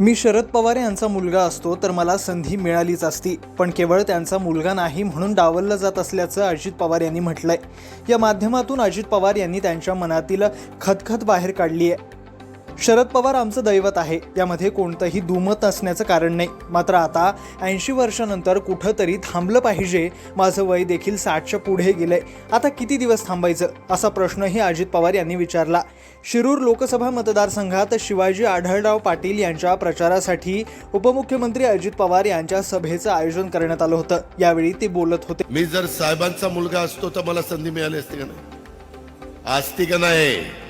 मी शरद पवार यांचा मुलगा असतो तर मला संधी मिळालीच असती. पण केवळ त्यांचा मुलगा नाही म्हणून डावललं जात असल्याचं अजित पवार यांनी म्हटलंय. या माध्यमातून अजित पवार यांनी त्यांच्या मनातील खतखत बाहेर काढली आहे शरद पवार आमचं दैवत आहे. यामध्ये कोणतंही दुमत असण्याचं कारण नाही. मात्र आता ऐंशी वर्षानंतर कुठंतरी थांबलं पाहिजे. माझं वय देखील साठच्या पुढे गेलंय. आता किती दिवस थांबायचं? असा प्रश्नही अजित पवार यांनी विचारला. शिरूर लोकसभा मतदारसंघात शिवाजी आढळराव पाटील यांच्या प्रचारासाठी उपमुख्यमंत्री अजित पवार यांच्या सभेचं आयोजन करण्यात आलं होतं. यावेळी ते बोलत होते. मी जर साहेबांचा मुलगा असतो तर मला संधी मिळाली असती का नाही? असती का नाही?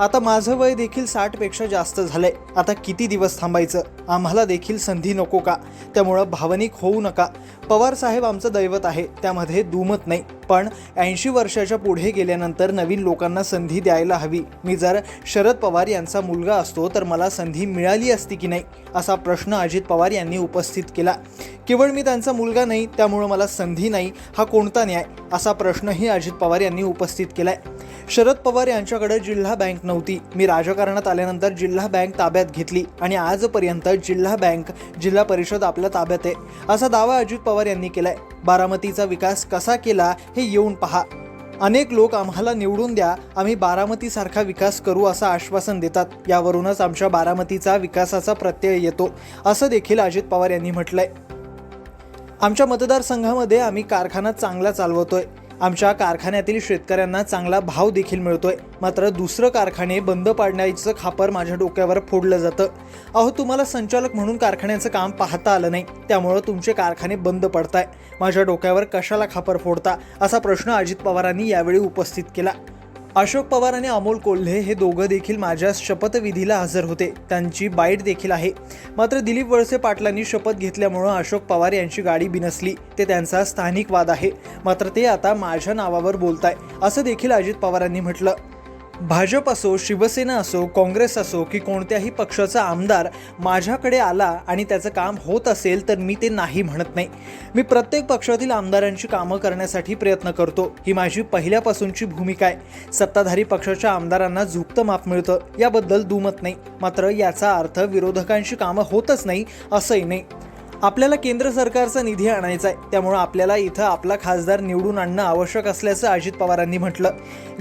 आता माझं वय देखील साठपेक्षा जास्त झालंय. आता किती दिवस थांबायचं? आम्हाला देखील संधी नको का? त्यामुळं भावनिक होऊ नका. पवार साहेब आमचं दैवत आहे त्यामध्ये दुमत नाही. पण ऐंशी वर्षाच्या पुढे गेल्यानंतर नवीन लोकांना संधी द्यायला हवी. मी जर शरद पवार यांचा मुलगा असतो तर मला संधी मिळाली असती की नाही असा प्रश्न अजित पवार यांनी उपस्थित केला. केवळ मी त्यांचा मुलगा नाही त्यामुळं मला संधी नाही हा कोणता न्याय? असा प्रश्नही अजित पवार यांनी उपस्थित केलाय. शरद पवार यांच्याकडे जिल्हा बँक नव्हती. मी राजकारणात आल्यानंतर जिल्हा बँक ताब्यात घेतली आणि आजपर्यंत जिल्हा बँक जिल्हा परिषद आपल्या ताब्यात आहे. असा दावा अजित पवार यांनी केलाय. बारामतीचा विकास कसा केला हे येऊन पहा. अनेक लोक आम्हाला निवडून द्या आम्ही बारामतीसारखा विकास करू असं आश्वासन देतात. यावरूनच आमच्या बारामतीचा विकासाचा प्रत्यय येतो असं देखील अजित पवार यांनी म्हटलंय. आमच्या मतदारसंघामध्ये आम्ही कारखाना चांगला चालवतोय. आमच्या कारखान्यातील शेतकऱ्यांना चांगला भाव देखील मिळतोय. मात्र दुसरं कारखाने बंद पाडण्याचं खापर माझ्या डोक्यावर फोडलं जातं. अहो तुम्हाला संचालक म्हणून कारखान्याचं काम पाहता आलं नाही. त्यामुळं तुमचे कारखाने बंद पडताय. माझ्या डोक्यावर कशाला खापर फोडता? असा प्रश्न अजित पवारांनी यावेळी उपस्थित केला. अशोक पवार आणि अमोल कोल्हे हे दोघं देखील माझ्या शपथविधीला हजर होते. त्यांची बाईट देखील आहे. मात्र दिलीप वळसे पाटलांनी शपथ घेतल्यामुळं अशोक पवार यांची गाडी बिनसली. ते त्यांचा स्थानिक वाद आहे. मात्र ते आता माझ्या नावावर बोलताय. असं देखील अजित पवारांनी म्हटलं. भाजप असो शिवसेना असो काँग्रेस असो की कोणत्याही पक्षाचा आमदार माझ्याकडे आला आणि त्याचं काम होत असेल तर मी ते नाही म्हणत नाही. मी प्रत्येक पक्षातील आमदारांची कामं करण्यासाठी प्रयत्न करतो. ही माझी पहिल्यापासूनची भूमिका आहे. सत्ताधारी पक्षाच्या आमदारांना झुकतं माप मिळतं. याबद्दल दुमत नाही. मात्र याचा अर्थ विरोधकांची कामं होतच नाही असंही नाही. आपल्याला केंद्र सरकारचा निधी आणायचा आहे. त्यामुळं आपल्याला इथं आपला खासदार निवडून आणणं आवश्यक असल्याचं अजित पवारांनी म्हटलं.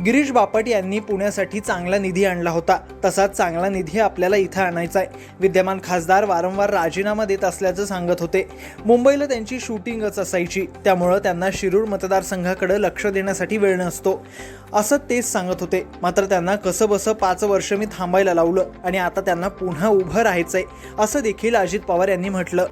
गिरीश बापट यांनी पुण्यासाठी चांगला निधी आणला होता. तसाच चांगला निधी आपल्याला इथं आणायचा आहे. विद्यमान खासदार वारंवार राजीनामा देत असल्याचं सांगत होते. मुंबईला त्यांची शूटिंगच असायची. त्यामुळं त्यांना शिरूर मतदारसंघाकडे लक्ष देण्यासाठी वेळ नसतो. असं तेच सांगत होते. मात्र त्यांना कसं बसं पाच वर्ष मी थांबायला लावलं आणि आता त्यांना पुन्हा उभं राहायचंय असं देखील अजित पवार यांनी म्हटलं.